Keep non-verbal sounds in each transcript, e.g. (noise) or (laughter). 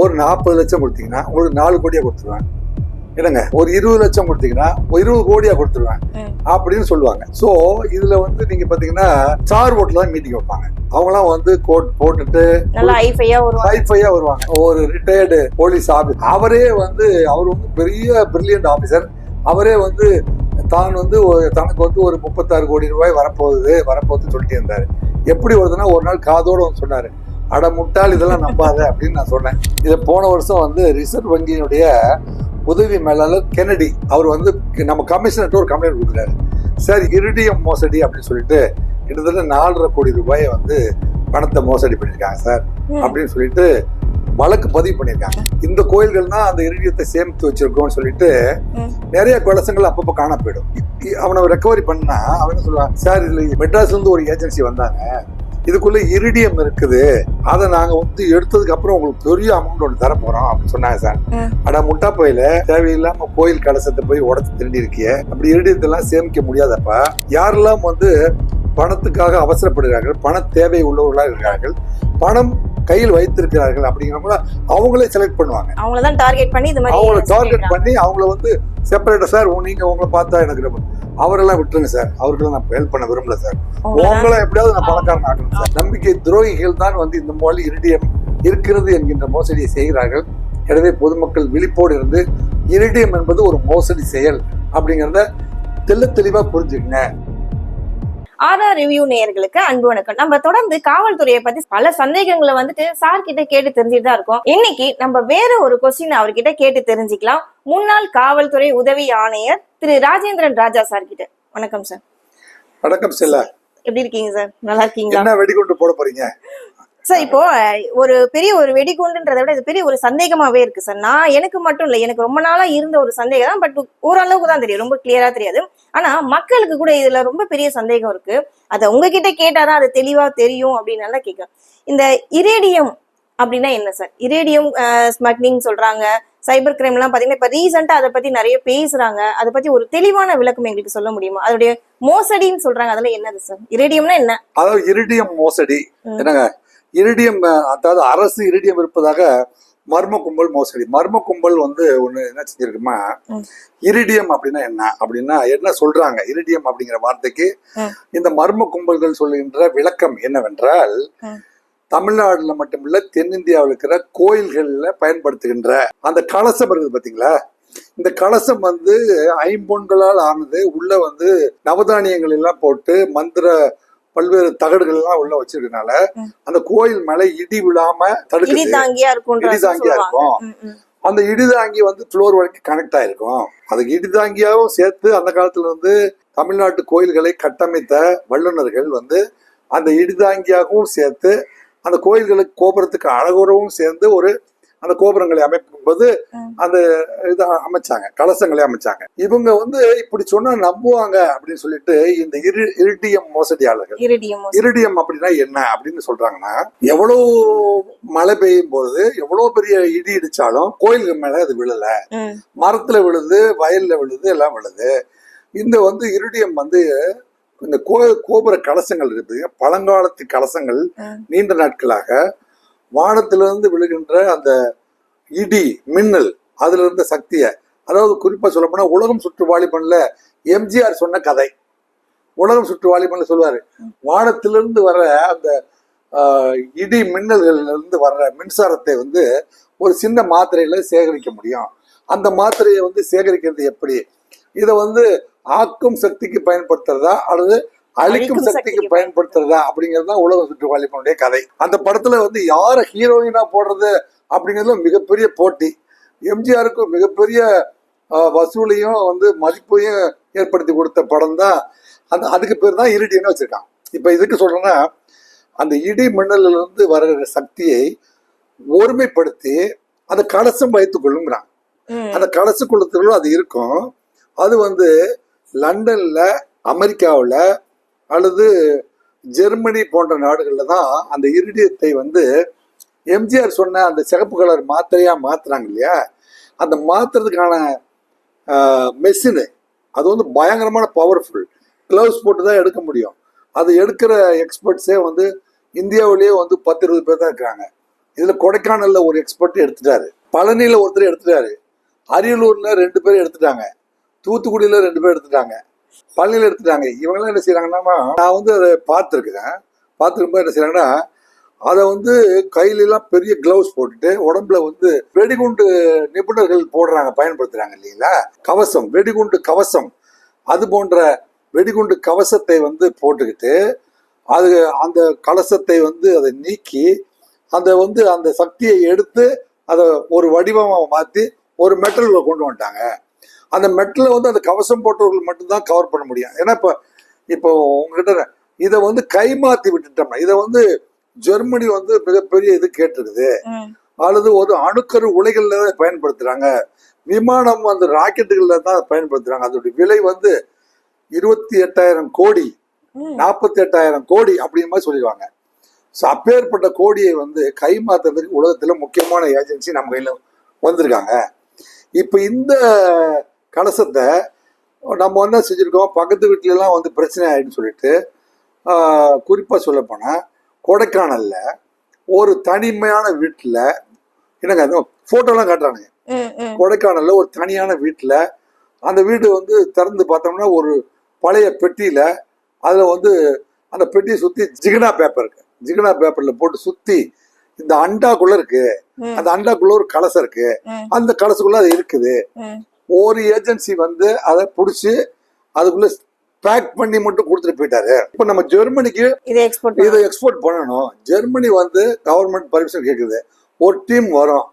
ஒரு நாற்பது லட்சம் கொடுத்தீங்கன்னா உங்களுக்கு நாலு கோடியா கொடுத்துருவேன் என்னங்க? ஒரு இருபது லட்சம் கொடுத்தீங்கன்னா ஒரு இருபது கோடியா கொடுத்துருவேன். அப்படின்னு சொல்லுவாங்க. சோ இதுல வந்து நீங்க பாத்தீங்கன்னா ஸ்டார் ஓட்டில் தான் மீட்டிங் வைப்பாங்க. அவங்களாம் வந்து கோட் போட்டுட்டு ஹைஃபையா வருவாங்க. ஒரு ரிட்டையர்டு போலீஸ் ஆபீஸ் அவரே வந்து அவர் வந்து பெரிய பிரில்லியன்ட் ஆபீசர் அவரே வந்து தான் வந்து தனக்கு வந்து ஒரு முப்பத்தாறு கோடி ரூபாய் வரப்போகுது வரப்போகுதுன்னு சொல்லிட்டு இருந்தாரு. எப்படி வருதுன்னா ஒரு நாள் காதோட வந்து சொன்னாரு. அட முட்டாள் இதெல்லாம் நம்பாத அப்படின்னு நான் சொன்னேன். இதை போன வருஷம் வந்து ரிசர்வ் வங்கியினுடைய உதவி மேலாளர் கெனடி அவர் வந்து நம்ம கமிஷனர்கிட்ட ஒரு கம்ப்ளைண்ட் கொடுக்குறாரு. சார் இரிடியம் மோசடி அப்படின்னு சொல்லிட்டு கிட்டத்தட்ட நாலரை கோடி ரூபாயை வந்து பணத்தை மோசடி பண்ணியிருக்காங்க சார். அப்படின்னு சொல்லிட்டு வழக்கு பதிவு பண்ணியிருக்காங்க. இந்த கோயில்கள் தான் அந்த இரிடியத்தை சேமித்து வச்சிருக்கோம்னு சொல்லிட்டு. நிறைய கலசங்கள் அப்பப்போ காண போயிடும் இ- அவனை ரெக்கவரி பண்ணா அவன் சொல்லுவான்? சார் இதுல மெட்ராஸ்ல இருந்து ஒரு ஏஜென்சி வந்தாங்க. இதுக்குள்ள இரிடியம் இருக்குது. அதை நாங்க வந்து எடுத்ததுக்கு அப்புறம் உங்களுக்கு பெரிய அமௌண்ட் ஒன்று தர போறோம் அப்படின்னு சொன்னாங்க சார். அட முட்டா போயில தேவையில்லாம கோயில் கலசத்தை போய் உடச்சு திருடி இருக்கிய அப்படி இரிடியத்தை எல்லாம் சேமிக்க முடியாதப்பா யாரெல்லாம் வந்து பணத்துக்காக அவசரப்படுகிறார்கள் பண தேவை உள்ளவர்களாக இருக்கிறார்கள் பணம் கையில் வைத்திருக்கிறார்கள் அப்படிங்கிறவங்கள அவங்களே செலக்ட் பண்ணுவாங்க. அவங்கள தான் டார்கெட் பண்ணி அவங்கள டார்கெட் பண்ணி அவங்கள வந்து செப்பரேட்டா சார் நீங்க உங்களை பார்த்தா எனக்கு ரொம்ப அவரெல்லாம் விட்டுருங்க சார். அவருக்கெல்லாம் நான் ஹெல்ப் பண்ண விரும்பல சார். உங்களை எப்படியாவது நான் பணக்காரன் ஆக்கணும் சார். நம்பிக்கை துரோகிகள் தான் வந்து இந்த மொழி இரிடியம் இருக்கிறது என்கின்ற மோசடியை செய்கிறார்கள். எனவே பொதுமக்கள் விழிப்போடு இருந்து இரிடியம் என்பது ஒரு மோசடி செயல் அப்படிங்கிறத தெள்ள தெளிவா புரிஞ்சுக்கங்க. ஆர்ஆர் ரிவ்யூ நேயர்களுக்கு அன்பு வணக்கம். நம்ம தொடர்ந்து காவல்துறையை பத்தி பல சந்தேகங்களை வந்துட்டு சார் கிட்ட கேட்டு தெரிஞ்சுட்டு தான் இருக்கோம். இன்னைக்கு நம்ம வேற ஒரு கொஸ்டின் அவர்கிட்ட கேட்டு தெரிஞ்சுக்கலாம். முன்னாள் காவல்துறை உதவி ஆணையர் திரு ராஜேந்திரன் ராஜா சார் கிட்ட. வணக்கம் சார் வணக்கம் செல்ல. எப்படி இருக்கீங்க சார் நல்லா இருக்கீங்களா? என்ன வெடிகுண்டு போட போறீங்க? சார் இப்போ ஒரு பெரிய ஒரு வெடிகுண்டுன்றதை விட இது பெரிய ஒரு சந்தேகமாவே இருக்கு சார் நான் எனக்கு மட்டும் இல்லை எனக்கு ரொம்ப நாளா இருந்த ஒரு சந்தேகம் தான் பட் ஓரளவுக்கு தான் தெரியும் ரொம்ப கிளியரா தெரியாது. ஆனா மக்களுக்கு கூட இதுல ரொம்ப பெரிய சந்தேகம் இருக்கு. அதை உங்ககிட்ட கேட்டாதான் அது தெளிவா தெரியும் அப்படின்னு நல்லா கேட்கும் இந்த இரேடியம் அப்படின்னா என்ன சார் இரேடியம் ஸ்மக்லிங் சொல்றாங்க. சைபர் கிரைம் எல்லாம் பாத்தீங்கன்னா இப்ப ரீசெண்டா அதை பத்தி நிறைய பேசுறாங்க. அதை பத்தி ஒரு தெளிவான விளக்கம் எங்களுக்கு சொல்ல முடியுமா? அதோடைய மோசடின்னு சொல்றாங்க அதெல்லாம் என்னது சார் இரேடியம்னா என்ன? அதாவது இரிடியம் மோசடி. என்னங்க? இரிடியம் அதாவது அரசு இரிடியம் இருப்பதாக மர்ம கும்பல் மோசடி மர்ம கும்பல் வந்து ஒண்ணு என்ன செஞ்சிருக்குமா. இரிடியம் அப்படின்னா என்ன அப்படின்னா என்ன சொல்றாங்க இரிடியம் அப்படிங்கிற வார்த்தைக்கு. இந்த மர்ம கும்பல்கள் சொல்லுகின்ற விளக்கம் என்னவென்றால். தமிழ்நாடுல மட்டுமில்ல தென்னிந்தியாவில் இருக்கிற கோயில்கள்ல பயன்படுத்துகின்ற அந்த கலசம் இருக்குது பாத்தீங்களா இந்த கலசம் வந்து ஐம்பொன்களால் ஆனது உள்ள வந்து நவதானியங்கள் எல்லாம் போட்டு மந்திர பல்வேறு தகடுகள் எல்லாம் உள்ள வச்சிருக்கனால. அந்த கோயில் மேல இடி விழாம தடுக்குது இடி தாங்கியா சொல்லுவாங்க இருக்கும். அந்த இடிதாங்கி வந்து ஃப்ளோர் வரைக்கும் கனெக்ட் ஆயிருக்கும் அதுக்கு இடிதாங்கியாவும் சேர்த்து அந்த காலத்துல வந்து தமிழ்நாட்டு கோயில்களை கட்டமைத்த வல்லுநர்கள் வந்து அந்த இடிதாங்கியாகவும் சேர்த்து அந்த கோயில்களுக்கு கோபுரத்துக்கு அழகுறவும் சேர்ந்து ஒரு அந்த கோபுரங்களை அமைக்கும் போது. அந்த இது அமைச்சாங்க கலசங்களை அமைச்சாங்க. இவங்க வந்து இப்படி சொன்னா நம்புவாங்க அப்படின்னு சொல்லிட்டு இந்த இரு இரிடியம் மோசடியாளர்கள். இரிடியம் அப்படின்னா என்ன அப்படின்னு சொல்றாங்கன்னா எவ்வளவு மழை பெய்யும் போது எவ்வளவு பெரிய இடி இடிச்சாலும் கோயிலுக்கு மேல அது விழல. மரத்துல விழுது வயல்ல விழுது எல்லாம் விழுது. இந்த வந்து இரிடியம் வந்து இந்த கோ கோபுர கலசங்கள் இருக்குது. பழங்காலத்து கலசங்கள். நீண்ட நாட்களாக வானத்திலிருந்து விழுகின்ற அந்த இடி மின்னல் அதுல இருந்த சக்தியை. அதாவது குறிப்பா சொல்ல போனா உலகம் சுற்று வாலிபன்ல எம்ஜிஆர் சொன்ன கதை. உலகம் சுற்று வாலிபன்ல சொல்லுவாரு. வானத்திலிருந்து வர அந்த இடி மின்னல்கள்ல இருந்து வர்ற மின்சாரத்தை வந்து ஒரு சின்ன மாத்திரையில சேகரிக்க முடியும். அந்த மாத்திரையை வந்து சேகரிக்கிறது எப்படி? இதை வந்து ஆக்கும் சக்திக்கு பயன்படுத்துறதா? அல்லது அழிக்கும் சக்திக்கு பயன்படுத்துறதா அப்படிங்கிறது தான் உலக சுற்று வாலிபனுடைய கதை. அந்த படத்துல வந்து யார ஹீரோயினா போடுறது அப்படிங்கிறதுல மிகப்பெரிய போட்டி. எம்ஜிஆருக்கு மிகப்பெரிய வசூலையும் வந்து மதிப்பையும் ஏற்படுத்தி கொடுத்த படம் தான். அந்த அதுக்கு பேர் தான் இரிடின்னு வச்சிருக்கான் இப்ப இதுக்கு சொல்றேன்னா அந்த இடி மின்னல்ல இருந்து வர்ற சக்தியை ஒருமைப்படுத்தி அந்த கலசம் வைத்துக் கொள்ளுங்கிறான். அந்த கலசக்குள்ளத்துக்குள்ள அது இருக்கும். அது வந்து லண்டன்ல அமெரிக்காவில் அல்லது ஜெர்மனி போன்ற நாடுகளில் தான் அந்த இரிடியத்தை வந்து எம்ஜிஆர் சொன்ன அந்த சிகப்பு கலர் மாத்திரையாக மாத்துறாங்க இல்லையா? அந்த மாத்துறதுக்கான மெஷினு அது வந்து பயங்கரமான பவர்ஃபுல் க்ளவுஸ் போட்டு தான் எடுக்க முடியும். அது எடுக்கிற எக்ஸ்பர்ட்ஸே வந்து இந்தியாவிலேயே வந்து பத்து இருபது பேர் தான் இருக்கிறாங்க. இதில் கொடைக்கானலில் ஒரு எக்ஸ்பர்ட் எடுத்துட்டாரு. பழனியில் ஒருத்தர் எடுத்துட்டாரு. அரியலூரில் ரெண்டு பேர் எடுத்துட்டாங்க. தூத்துக்குடியில் ரெண்டு பேர் எடுத்துட்டாங்க. பள்ளியில் எடுத்துட்டாங்க. இவங்கெல்லாம் என்ன செய்யறாங்கன்னா நான் வந்து அதை பார்த்துருக்கேன் பார்த்துருக்கும்போது என்ன செய்யறாங்கன்னா அதை வந்து கையிலலாம் பெரிய கிளவுஸ் போட்டுட்டு உடம்புல வந்து வெடிகுண்டு நிபுணர்கள் போடுறாங்க பயன்படுத்துறாங்க இல்லைங்களா? கவசம் வெடிகுண்டு கவசம். அது போன்ற வெடிகுண்டு கவசத்தை வந்து போட்டுக்கிட்டு அது அந்த கலசத்தை வந்து அதை நீக்கி அந்த வந்து அந்த சக்தியை எடுத்து அதை ஒரு வடிவமாக மாற்றி ஒரு மெட்டலில் கொண்டு வந்துட்டாங்க. அந்த மெட்டலை வந்து அந்த கவசம் போட்டவர்கள் மட்டும்தான் கவர் பண்ண முடியும். ஏன்னா இப்போ இப்போ உங்ககிட்ட இதை வந்து கைமாத்தி விட்டுட்டோம்னா இதை வந்து ஜெர்மனி வந்து மிகப்பெரிய இது கேட்டிருக்குது. அல்லது ஒரு அணுக்கரு உலைகள்ல தான் பயன்படுத்துறாங்க. விமானம் வந்து ராக்கெட்டுகள்ல தான் அதை பயன்படுத்துறாங்க. அதோட விலை வந்து இருபத்தி எட்டாயிரம் கோடி. நாற்பத்தி எட்டாயிரம் கோடி அப்படிங்கிற மாதிரி சொல்லிடுவாங்க. ஸோ அப்பேற்பட்ட கோடியை வந்து கை மாத்துறதுக்கு உலகத்துல முக்கியமான ஏஜென்சி நம்ம கையில வந்திருக்காங்க. இப்போ இந்த கலசத்தை நம்ம என்ன செஞ்சுருக்கோம்? பக்கத்து வீட்டுல எல்லாம் வந்து பிரச்சனை ஆயிடுன்னு சொல்லிட்டு ஆஹ், குறிப்பா சொல்ல போனா கொடைக்கானல்ல ஒரு தனிமையான வீட்டுல என்னங்க அந்த போட்டோலாம் காட்டுறானுங்க. கொடைக்கானல்ல ஒரு தனியான வீட்டுல அந்த வீடு வந்து திறந்து பார்த்தோம்னா ஒரு பழைய பெட்டியில அதுல வந்து அந்த பெட்டியை சுத்தி ஜிகனா பேப்பர் இருக்கு. ஜிகனா பேப்பர்ல போட்டு சுத்தி இந்த அண்டாக்குள்ள இருக்கு. அந்த அண்டாக்குள்ள ஒரு கலசம் இருக்கு. அந்த கலசுக்குள்ள அது இருக்குது. ஒரு ஏஜென்சி வந்து அதை புடிச்சு அதுக்குள்ள பேக் பண்ணி மட்டும் கொடுத்துட்டு போயிட்டாரு. இப்போ நம்ம ஜெர்மனிக்கு இதை எக்ஸ்போர்ட் இதை எக்ஸ்போர்ட் பண்ணணும். ஜெர்மனி வந்து கவர்மெண்ட் பர்மிஷன் கேட்குது ஒரு டீம் வரும்.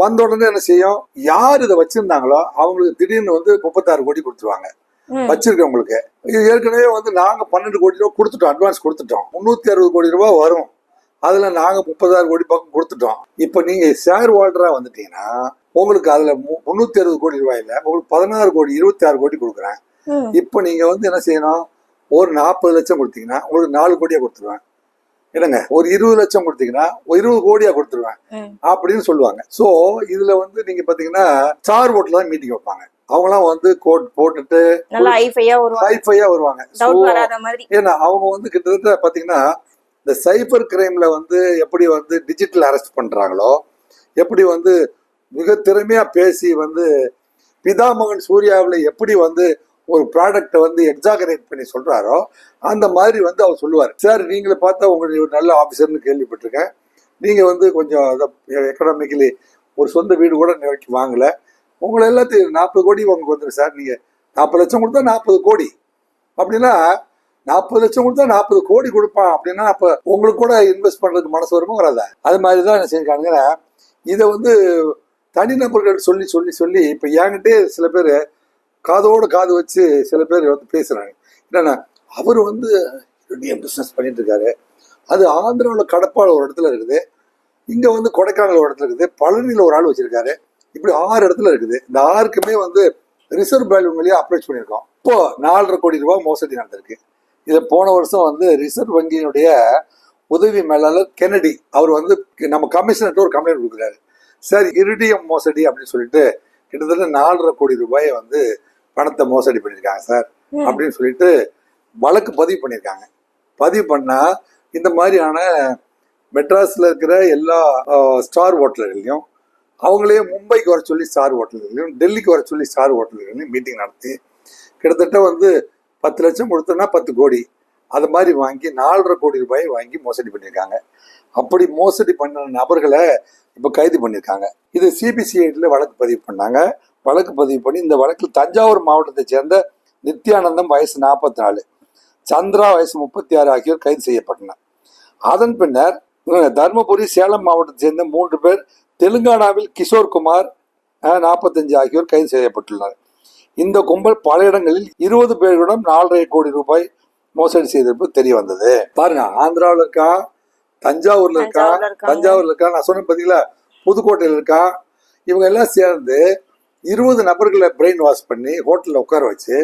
வந்த உடனே என்ன செய்யும்? யார் இதை வச்சிருந்தாங்களோ அவங்களுக்கு திடீர்னு வந்து முப்பத்தாறு கோடி கொடுத்துருவாங்க. வச்சிருக்கவங்களுக்கு. இது ஏற்கனவே வந்து நாங்க பன்னெண்டு கோடி ரூபா கொடுத்துட்டோம். அட்வான்ஸ் கொடுத்துட்டோம். முந்நூத்தி அறுபது கோடி ரூபாய் வரும். அதுல நாங்க முப்பதாயிரம் கோடி பக்கம் கொடுத்துட்டோம். இப்போ நீங்க ஷேர் ஹோல்டரா வந்துட்டீங்கன்னா உங்களுக்கு அதுல மு- முந்நூத்தி அறுபது கோடி ரூபாயில உங்களுக்கு பதினாறு கோடி இருபத்தி ஆறு கோடி கொடுக்குறேன். இப்போ நீங்க வந்து என்ன செய்யணும்? ஒரு நாற்பது லட்சம் கொடுத்தீங்கன்னா உங்களுக்கு நாலு கோடியா கொடுத்துருவேன். என்னங்க? ஒரு இருபது லட்சம் கொடுத்தீங்கன்னா ஒரு இருபது கோடியா கொடுத்துருவேன். அப்படின்னு சொல்லுவாங்க. சோ இதுல வந்து நீங்க பாத்தீங்கன்னா ஸ்டார் ஓட்டில் தான் மீட்டிங் வைப்பாங்க. அவங்களாம் வந்து கோட் போட்டுட்டு ஹைஃபையா வருவாங்க. ஏன்னா அவங்க வந்து கிட்டத்தட்ட பாத்தீங்கன்னா இந்த சைபர் கிரைம்ல வந்து எப்படி வந்து டிஜிட்டல் அரெஸ்ட் பண்றாங்களோ எப்படி வந்து மிக திறமையா பேசி வந்து பிதாமகன் சூர்யாவில் எப்படி வந்து ஒரு ப்ராடக்ட்டை வந்து எக்ஸாகரேட் பண்ணி சொல்கிறாரோ அந்த மாதிரி வந்து அவர் சொல்லுவார். சார் நீங்களை பார்த்தா உங்களுடைய ஒரு நல்ல ஆஃபீஸர்னு கேள்விப்பட்டிருக்கேன். நீங்கள் வந்து கொஞ்சம் அதை எக்கனாமிக்கலி ஒரு சொந்த வீடு கூட இன்ன வாங்கலை. உங்களை எல்லாத்தையும் நாற்பது கோடி உங்களுக்கு வந்துடும் சார் நீங்கள் நாற்பது லட்சம் கொடுத்தா நாற்பது கோடி. அப்படின்னா நாற்பது லட்சம் கொடுத்தா நாற்பது கோடி கொடுப்பான் அப்படின்னா அப்போ உங்களுக்கு கூட இன்வெஸ்ட் பண்ணுறதுக்கு மனசு வருமா வராதா அது மாதிரி தான் என்ன செஞ்சிருக்காங்க இதை வந்து தனிநபர்கள் சொல்லி சொல்லி சொல்லி இப்போ என்கிட்டே சில பேர் காதோடு காது வச்சு சில பேர் வந்து பேசுகிறாங்க என்னன்னா அவர் வந்து பிஸ்னஸ் பண்ணிட்டு இருக்காரு. அது ஆந்திராவில் கடப்பாள் ஒரு இடத்துல இருக்குது. இங்கே வந்து கொடைக்கானல் ஒரு இடத்துல இருக்குது. பழனியில் ஒரு ஆள் வச்சுருக்காரு. இப்படி ஆறு இடத்துல இருக்குது. இந்த ஆறுக்குமே வந்து ரிசர்வ் பேங்க் வழியா அப்ரோச் பண்ணியிருக்கோம். இப்போ நாலரை கோடி ரூபாய் மோசடி நடந்திருக்கு. இதை போன வருஷம் வந்து ரிசர்வ் வங்கியினுடைய உதவி மேலாளர் கெனடி அவர் வந்து நம்ம கமிஷனர்கிட்ட ஒரு கம்ப்ளைண்ட் கொடுக்குறாரு. சார் இரிடியம் மோசடி அப்படின்னு சொல்லிட்டு கிட்டத்தட்ட நாலரை கோடி ரூபாயை வந்து பணத்தை மோசடி பண்ணியிருக்காங்க சார். அப்படின்னு சொல்லிட்டு வழக்கு பதிவு பண்ணியிருக்காங்க. பதிவு பண்ணா இந்த மாதிரியான மெட்ராஸ்ல இருக்கிற எல்லா ஸ்டார் ஹோட்டல்கள்லையும் அவங்களே மும்பைக்கு வர சொல்லி ஸ்டார் ஹோட்டல்களையும் டெல்லிக்கு வர சொல்லி ஸ்டார் ஹோட்டல்களையும் மீட்டிங் நடத்தி கிட்டத்தட்ட வந்து பத்து லட்சம் கொடுத்தோன்னா பத்து கோடி. அது மாதிரி வாங்கி நாலரை கோடி ரூபாய் வாங்கி மோசடி பண்ணியிருக்காங்க. அப்படி மோசடி பண்ண நபர்களை இப்போ கைது பண்ணியிருக்காங்க. இது சிபிசிஐடியில் வழக்கு பதிவு பண்ணாங்க. வழக்கு பதிவு பண்ணி இந்த வழக்கில் தஞ்சாவூர் மாவட்டத்தை சேர்ந்த நித்யானந்தம் வயசு நாற்பத்தி நாலு சந்திரா வயசு முப்பத்தி ஆறு ஆகியோர் கைது செய்யப்பட்டனர் அதன் பின்னர் தருமபுரி சேலம் மாவட்டத்தை சேர்ந்த மூன்று பேர் தெலுங்கானாவில் கிஷோர் குமார் நாற்பத்தஞ்சு ஆகியோர் கைது செய்யப்பட்டுள்ளனர். இந்த கும்பல் பல இடங்களில் இருபது பேர்களிடம் நாலரை கோடி ரூபாய் மோசடி செய்திருப்பது தெரிய வந்தது பாருங்க ஆந்திராவில் இருக்கா தஞ்சாவூர்ல இருக்கா? தஞ்சாவூர்ல இருக்கா? நான் சொன்னேன் பாத்தீங்களா? புதுக்கோட்டையில் இருக்கா? இவங்க எல்லாம் சேர்ந்து இருபது நபர்களை பிரெயின் வாஷ் பண்ணி ஹோட்டல்ல உட்கார வச்சு.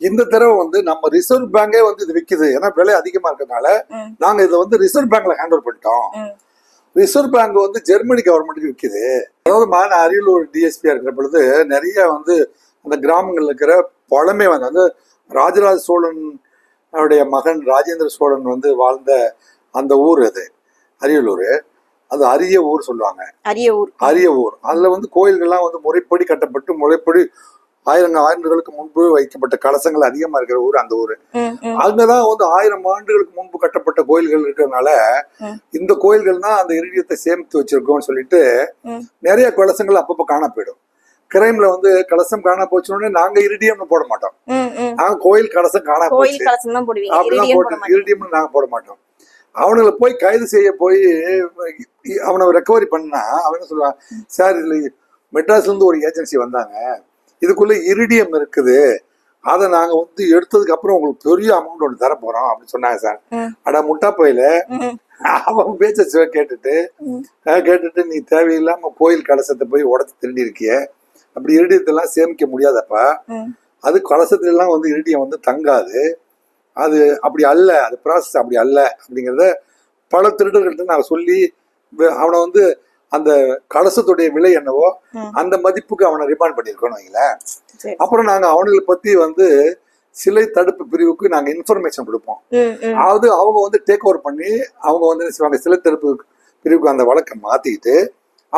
இந்த தடவை வந்து நம்ம ரிசர்வ் பேங்கே வந்து இது விக்குது. ஏன்னா விலை அதிகமா இருக்கறனால ம். நாங்க இதை வந்து ரிசர்வ் பேங்க்ல ஹேண்ட் பண்ணிட்டோம். ரிசர்வ் பேங்க் வந்து ஜெர்மனி கவர்மெண்ட்டுக்கு விற்குது அதாவது மான அரியலூர் டிஎஸ்பியா இருக்கிற பொழுது நிறைய வந்து அந்த கிராமங்கள்ல இருக்கிற பழமை வந்து அந்த ராஜராஜ சோழன் அவருடைய மகன் ராஜேந்திர சோழன் வந்து வாழ்ந்த அந்த ஊர் அது அரியலூர். அது அரிய ஊர் சொல்லுவாங்க. அரிய ஊர். அரிய ஊர். அதுல வந்து கோயில்கள்லாம் வந்து முறைப்படி கட்டப்பட்டு முறைப்படி ஆயிரம் ஆண்டுகளுக்கு முன்பு வைக்கப்பட்ட கலசங்கள் அதிகமா இருக்கிற ஊர் அந்த ஊர். அங்கதான் வந்து ஆயிரம் ஆண்டுகளுக்கு முன்பு கட்டப்பட்ட கோயில்கள் இருக்கிறதுனால. இந்த கோயில்கள் தான் அந்த இறுதியத்தை சேமித்து வச்சிருக்கோம்னு சொல்லிட்டு. நிறைய கலசங்கள் அப்பப்போ காண போயிடும். கிரைம்ல வந்து கலசம் காண போச்சுன்னு நாங்க இரிடியம்னு போட மாட்டோம். நாங்க கோயில் கலசம் காண போச்சு. அப்படிலாம் போட்டு இரிடியம்னு நாங்க போட மாட்டோம். அவனுங்களை போய் கைது செய்ய போய் அவனை ரெக்கவரி பண்ணா அவன் என்ன சொல்லுவான்? சார் இதுல மெட்ராஸ்ல இருந்து ஒரு ஏஜென்சி வந்தாங்க. இதுக்குள்ள இரிடியம் இருக்குது. அதை நாங்க வந்து எடுத்ததுக்கு அப்புறம் உங்களுக்கு பெரிய அமௌண்ட் ஒன்று தர போறோம் அப்படின்னு சொன்னாங்க சார். அட முட்டா போயில. அவன் பேச்ச கேட்டுட்டு கேட்டுட்டு நீ தேவையில்லாம கோயில் கலசத்தை போய் உடச்சு திருடி இருக்கிய அப்படி இரிடியத்தெல்லாம் சேமிக்க முடியாதப்பா. அது கலசத்துல எல்லாம் வந்து இரிடியம் வந்து தங்காது. அது அப்படி அல்ல அது ப்ராசஸ் அப்படி அல்ல அப்படிங்கிறத பல திருடர்கள்ட்ட நான் சொல்லி அவனை வந்து அந்த கலசத்துடைய விலை என்னவோ. அந்த மதிப்புக்கு அவனை ரிமாண்ட் பண்ணியிருக்கோம் வைங்களேன். அப்புறம் நாங்க அவனுங்களை பத்தி வந்து சிலை தடுப்பு பிரிவுக்கு நாங்க இன்ஃபர்மேஷன் கொடுப்போம். அதாவது அவங்க வந்து டேக் ஓவர் பண்ணி அவங்க வந்து சிலை தடுப்பு பிரிவுக்கு அந்த வழக்கை மாத்திக்கிட்டு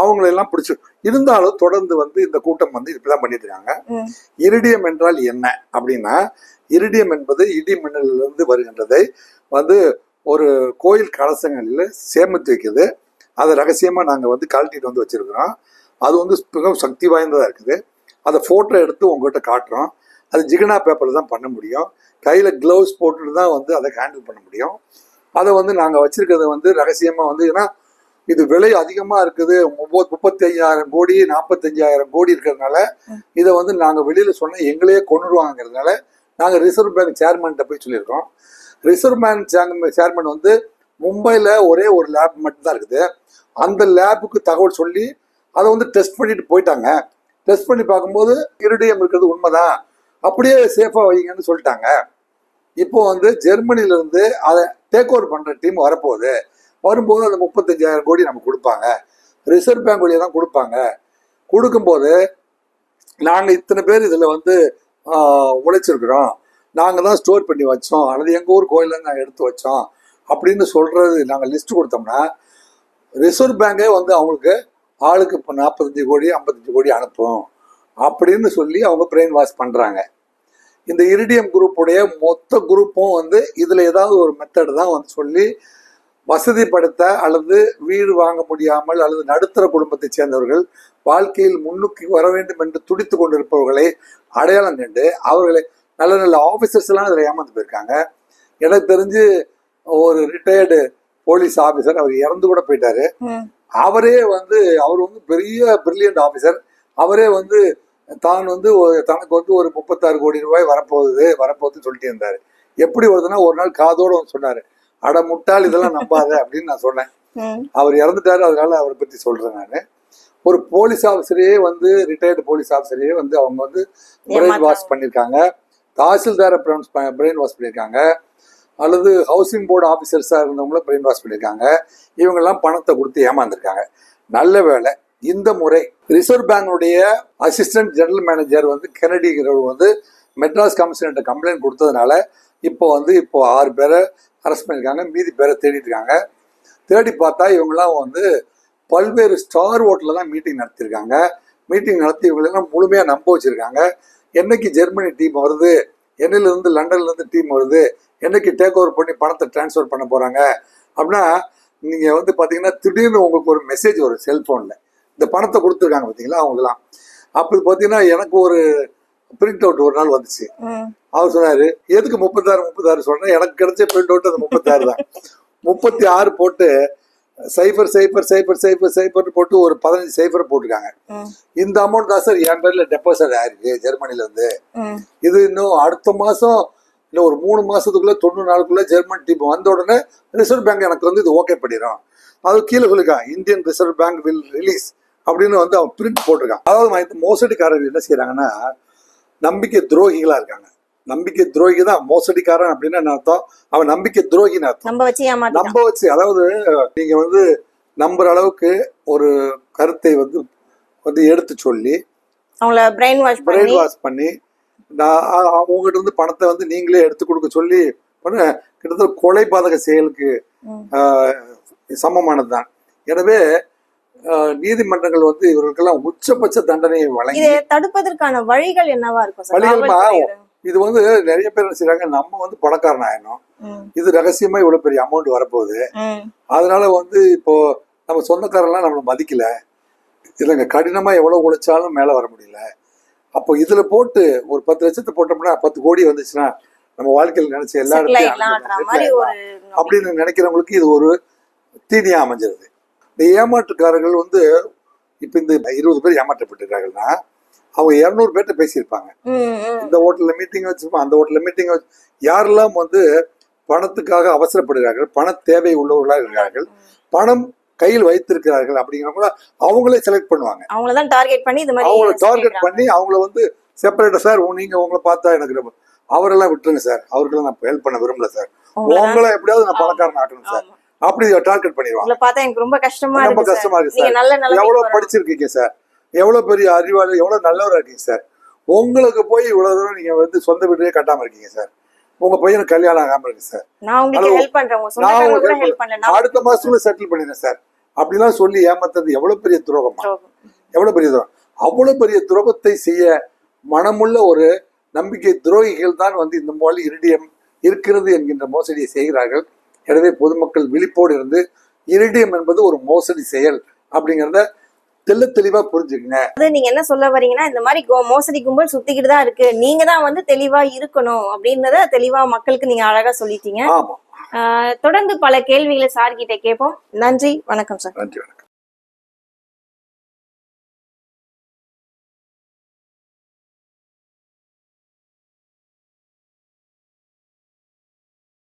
அவங்களை எல்லாம் பிடிச்சி இருந்தாலும் தொடர்ந்து வந்து இந்த கூட்டம் வந்து இப்படிதான் பண்ணிட்டு இருக்காங்க. இரிடியம் என்றால் என்ன? அப்படின்னா இரிடியம் என்பது இடி மின்னலிலிருந்து வருகின்றதை வந்து ஒரு கோயில் கலசங்களில் சேமித்து வைக்குது. அதை ரகசியமா நாங்க வந்து கழட்டிட்டு வந்து வச்சிருக்கிறோம். அது வந்து மிகவும் சக்தி வாய்ந்ததா இருக்குது. அதை போட்டோ எடுத்து உங்ககிட்ட காட்டுறோம். அது ஜிகனா பேப்பர்ல தான் பண்ண முடியும். கையில கிளவுஸ் போட்டுட்டு தான் வந்து அதை ஹேண்டில் பண்ண முடியும். அதை வந்து நாங்க வச்சிருக்கிறது வந்து ரகசியமா வந்து ஏன்னா இது விலை அதிகமா இருக்குது. முப்ப- முப்பத்தி ஐயாயிரம் கோடி நாற்பத்தஞ்சாயிரம் கோடி இருக்கிறதுனால இதை வந்து நாங்க வெளியில சொன்னா எங்களையே கொண்டுருவாங்கிறதுனால நாங்க ரிசர்வ் பேங்க் சேர்மன்கிட்ட போய் சொல்லியிருக்கோம். ரிசர்வ் பேங்க் சேர்மன் வந்து மும்பைல ஒரே ஒரு லேப் மட்டும்தான் இருக்குது. அந்த லேபுக்கு தகவல் சொல்லி அதை வந்து டெஸ்ட் பண்ணிட்டு போயிட்டாங்க. டெஸ்ட் பண்ணி பார்க்கும்போது இருடியம் இருக்கிறது உண்மைதான். அப்படியே சேஃபா வைங்கன்னு சொல்லிட்டாங்க. இப்போ வந்து ஜெர்மனில இருந்து அதை டேக் ஓவர் பண்ற டீம் வரப்போகுது. வரும்போது அந்த முப்பத்தஞ்சாயிரம் கோடி நமக்கு கொடுப்பாங்க. ரிசர்வ் பேங்க் வழியாக தான் கொடுப்பாங்க. கொடுக்கும்போது நாங்கள் இத்தனை பேர் இதில் வந்து உழைச்சிருக்கிறோம். நாங்கள் தான் ஸ்டோர் பண்ணி வச்சோம். அல்லது எங்கள் ஊர் கோயிலில் நாங்கள் எடுத்து வச்சோம். அப்படின்னு சொல்கிறது நாங்கள் லிஸ்ட் கொடுத்தோம்னா ரிசர்வ் பேங்கே வந்து அவங்களுக்கு ஆளுக்கு இப்போ நாற்பத்தஞ்சு கோடி ஐம்பத்தஞ்சு கோடி அனுப்பும். அப்படின்னு சொல்லி அவங்க பிரெயின் வாஷ் பண்ணுறாங்க இந்த இரிடியம் குரூப்புடைய மொத்த குரூப்பும் வந்து இதில் ஏதாவது ஒரு மெத்தடு தான் வந்து சொல்லி வசதிப்படுத்த அல்லது வீடு வாங்க முடியாமல் அல்லது நடுத்தர குடும்பத்தைச் சேர்ந்தவர்கள் வாழ்க்கையில் முன்னுக்கு வர வேண்டும் என்று துடித்து கொண்டிருப்பவர்களை அடையாளம் கண்டு அவர்களை நல்ல நல்ல ஆஃபீஸர்ஸ் எல்லாம் அதில் ஏமாந்து போயிருக்காங்க. எனக்கு தெரிஞ்சு ஒரு ரிட்டையர்டு போலீஸ் ஆஃபீஸர் அவர் இறந்து கூட போயிட்டாரு. அவரே வந்து அவர் வந்து பெரிய பிரில்லியன்ட் ஆஃபீஸர் அவரே வந்து தான் வந்து தனக்கு வந்து ஒரு முப்பத்தாறு கோடி ரூபாய் வரப்போகுது வரப்போகுதுன்னு சொல்லிட்டு இருந்தாரு. எப்படி வருதுன்னா ஒரு நாள் காதோட வந்து சொன்னாரு. அட முட்டாள் இதெல்லாம் நம்பாத அப்படின்னு நான் சொன்னேன். அவர் இறந்துட்டாரு அதனால அவரை பத்தி சொல்றேன் நான். ஒரு போலீஸ் ஆஃபீஸரே வந்து ரிட்டையர்டு போலீஸ் ஆஃபீஸரே வந்து அவங்க வந்து பிரெயின் வாஷ். பண்ணியிருக்காங்க தாசில்தாரை பிரெயின் வாஷ் பண்ணியிருக்காங்க அல்லது ஹவுசிங் போர்டு ஆஃபீஸர்ஸாக இருந்தவங்கள பிரெயின் வாஷ் பண்ணியிருக்காங்க இவங்கெல்லாம் பணத்தை கொடுத்து ஏமாந்துருக்காங்க. நல்ல வேளை இந்த முறை ரிசர்வ் பேங்குடைய அசிஸ்டன்ட் ஜெனரல் மேனேஜர் வந்து கெனடிங்கிறவர் வந்து மெட்ராஸ் கமிஷனர்கிட்ட கம்ப்ளைண்ட் கொடுத்ததுனால இப்போ வந்து இப்போ ஆறு பேரை அரெஸ்ட் பண்ணியிருக்காங்க மீதி பேரை தேடிட்டு இருக்காங்க. தேடி பார்த்தா இவங்கெல்லாம் வந்து பல்வேறு ஸ்டார் ஓட்டில் தான் மீட்டிங் நடத்தியிருக்காங்க. மீட்டிங் நடத்தி இவங்களெல்லாம் முழுமையாக நம்ப வச்சுருக்காங்க. என்னைக்கு ஜெர்மனி டீம் வருது என்னிலிருந்து லண்டன்லேருந்து டீம் வருது என்னைக்கு டேக் ஓவர் பண்ணி பணத்தை ட்ரான்ஸ்ஃபர் பண்ண போகிறாங்க அப்படின்னா நீங்கள் வந்து பார்த்தீங்கன்னா திடீர்னு உங்களுக்கு ஒரு மெசேஜ் வரும் செல்ஃபோனில் இந்த பணத்தை கொடுத்துருக்காங்க பார்த்தீங்களா அவங்களாம் அப்போ பார்த்தீங்கன்னா எனக்கு ஒரு பிரிண்ட் அவுட் ஒரு நாள் வந்துச்சு. அவர் சொன்னாரு எதுக்கு முப்பத்தாறு முப்பத்தாறு? சொன்னேன். எனக்கு கிடைச்ச பிரிண்ட் அவுட் அந்த முப்பத்தாறு தான். (laughs) முப்பத்தி ஆறு போட்டு சைபர் சைபர் சைபர் சைபர் சைபர் போட்டு ஒரு பதினஞ்சு சைபர் போட்டிருக்காங்க. இந்த அமௌண்ட் தான் சார் என் பேர்ல டெபாசிட் ஆயிருக்கு ஜெர்மனில இருந்து. இது இன்னும் அடுத்த மாசம் இல்ல ஒரு மூணு மாசத்துக்குள்ள தொண்ணூறு நாளுக்குள்ள ஜெர்மன் டீம் வந்த உடனே ரிசர்வ் பேங்க் எனக்கு வந்து இது ஓகே பண்ணிடும் அது கீழே சொல்லிருக்கான் Indian reserve bank will release அப்படின்னு வந்து அவன் பிரிண்ட் போட்டிருக்கான். அதாவது மோசடிக்காரர்கள் என்ன செய்யறாங்கன்னா நம்பிக்கை துரோகிகளா இருக்காங்க. நம்பிக்கை துரோகி தான் மோசடிக்காரன் அப்படின்னு என்ன அர்த்தம். அவன் நம்பிக்கை துரோகின்னு அர்த்தம். நம்ம வச்சு ஏமாத்திட்டான் நம்ப வச்சு அதாவது நீங்க வந்து நம்புற அளவுக்கு ஒரு கருத்தை வந்து வந்து எடுத்து சொல்லி அவங்கள பிரெயின் வாஷ் பிரெயின் வாஷ் பண்ணி நான் உங்ககிட்ட இருந்து பணத்தை வந்து நீங்களே எடுத்து கொடுக்க சொல்லி பண்ண. கிட்டத்தட்ட கொலை பாதக செயலுக்கு சமமானது தான் எனவே நீதிமன்றங்கள் வந்து இவர்களுக்கெல்லாம் உச்சபட்ச தண்டனையை வழங்கி தடுப்பதற்கான வழிகள் என்னவா இருக்கும் வழிகள்? இது வந்து நிறைய பேர் என்ன செய்றாங்க நம்ம வந்து பணக்காரன் ஆயிடணும். ம், இது ரகசியமா இவ்வளவு பெரிய அமௌண்ட் வரப்போகுது. அதனால வந்து இப்போ நம்ம சொந்தக்காரெல்லாம் நம்மளை மதிக்கல. இல்லைங்க கடினமா எவ்வளவு உழைச்சாலும் மேல வர முடியல. அப்போ இதுல போட்டு ஒரு பத்து லட்சத்தை போட்டோம்னா பத்து கோடி வந்துச்சுன்னா நம்ம வாழ்க்கையில் நினைச்ச எல்லா இடத்தையும் அப்படின்னு நினைக்கிறவங்களுக்கு இது ஒரு தீனியா அமைஞ்சிருது. இந்த ஏமாற்றுக்காரர்கள் வந்து இப்ப இந்த இருபது பேர் ஏமாற்றப்பட்டிருக்காங்கன்னா அவங்க இருநூறு பேர்ட்ட பேசியிருப்பாங்க. இந்த ஹோட்டல்ல மீட்டிங் வச்சிருப்போம் அந்த ஹோட்டல்ல மீட்டிங் வச்சு யாரெல்லாம் வந்து பணத்துக்காக அவசரப்படுகிறார்கள் பண தேவை உள்ளவர்களாக இருக்கிறார்கள் பணம் கையில் வைத்திருக்கிறார்கள் அப்படிங்கிறவங்கள அவங்களே செலக்ட் பண்ணுவாங்க அவங்களதான் டார்கெட் பண்ணி இது மாதிரி அவங்கள டார்கெட். பண்ணி அவங்கள வந்து செப்பரேட்டா சார் நீங்க உங்களை பார்த்தா எனக்கு ரொம்ப அவரெல்லாம் விட்டுருங்க சார் அவருக்கெல்லாம் நான் ஹெல்ப் பண்ண விரும்பல சார் உங்களை எப்படியாவது நான் பணக்காரன் ஆக்கணும் சார். அப்படி டார்கெட் பண்ணிடுவாங்க பார்த்தா எனக்கு ரொம்ப கஷ்டமா ரொம்ப. கஷ்டமா இருக்கு சார் எவ்வளவு. படிச்சிருக்கீங்க சார் எவ்வளவு பெரிய அறிவாளி எவ்வளவு நல்லவரா இருக்கீங்க சார் உங்களுக்கு போய் இவ்வளவு தூரம் நீங்க வந்து சொந்த வீட்டையே கட்டாம இருக்கீங்க சார் உங்க பையனுக்கு கல்யாணம் ஆகாம இருக்கு சார் நான் உங்களுக்கு அடுத்த மாசத்துல செட்டில் பண்ணிடுறேன் சார் அப்படிலாம் சொல்லி ஏமாத்துறது எவ்வளவு பெரிய துரோகம். எவ்வளவு பெரிய துரோகம்? அவ்வளவு பெரிய துரோகத்தை செய்ய மனமுள்ள ஒரு நம்பிக்கை துரோகிகள் தான் வந்து இந்த மொழி இரிடியம் இருக்கிறது என்கின்ற மோசடியை செய்கிறார்கள். எனவே பொதுமக்கள் விழிப்போடு இருந்து இரிடியம் என்பது ஒரு மோசடி செயல் அப்படிங்கிறத தெள்ள தெளிவா புரிஞ்சுக்கங்க. அது நீங்க என்ன சொல்ல வரீங்கன்னா இந்த மாதிரி மோசடி கும்பல் சுத்திக்கிட்டு தான் இருக்கு. நீங்க தான் வந்து தெளிவா இருக்கணும் அப்படின்றத தெளிவா மக்களுக்கு நீங்க அழகா சொல்லிட்டீங்க. தொடர்ந்து பல கேள்விகளை சார் கிட்ட கேட்போம். நன்றி வணக்கம் சார். நன்றி வணக்கம்.